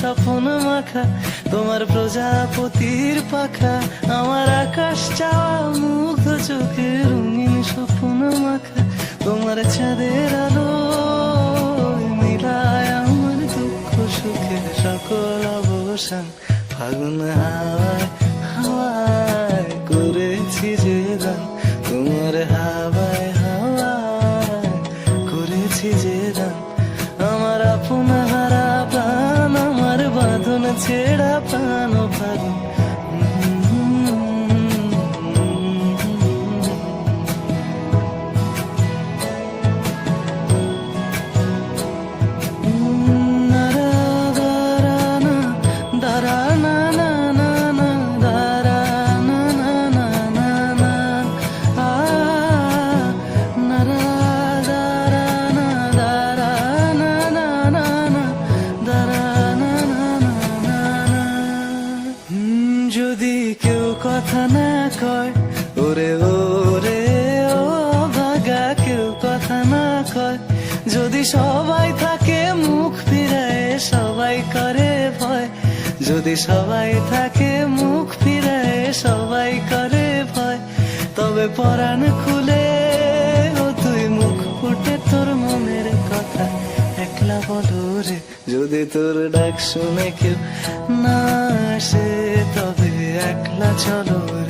স্বপ্ন মাখা, তোমার প্রজাপতির পাখা, আমার আকাশ চাওয়া মুগ্ধ চোখে রঙিন স্বপন মাখা, তোমার চাঁদের আলো মিলায় আমার দুঃখ সুখের সকল অবসান, ফাগুন হাওয়ায় কয়? ওরে ওরে, ও ভাগা কেউ কথা না কয়। যদি সবাই থাকে, মুখ ফিরায় সবাই করে ভয়। যদি সবাই থাকে, মুখ ফিরায় সবাই করে ভয়। তবে পরাণ খুলে, ও তুই মুখ ফুটে তোর মনের কথা। একলা বলো যদি তোর ডাক শুনে কেউ না আসে, তবে একলা চলো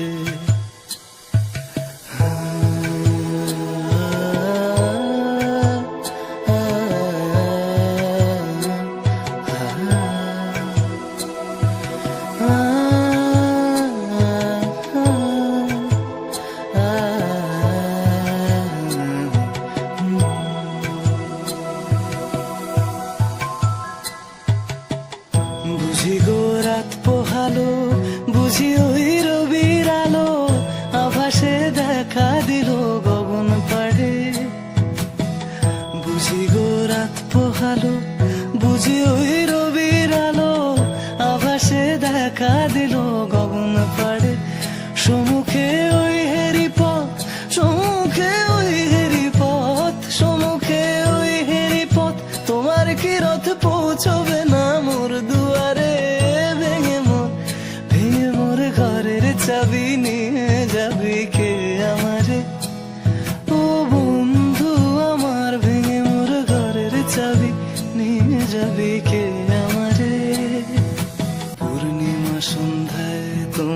বুঝি গো রাত পোহালো বুঝি ওই রবির আলো আভাসে দেখা দিল গগন পাড়ে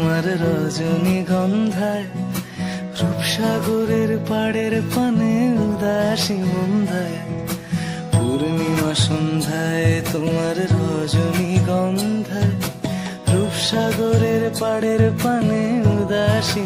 তোমার রজনী গন্ধায় রূপসাগরের পাড়ের পানে উদাসী মন্ধায় পূর্ণিমা সন্ধ্যায় তোমার রজনী গন্ধায় রূপসাগরের পাড়ের পানে উদাসী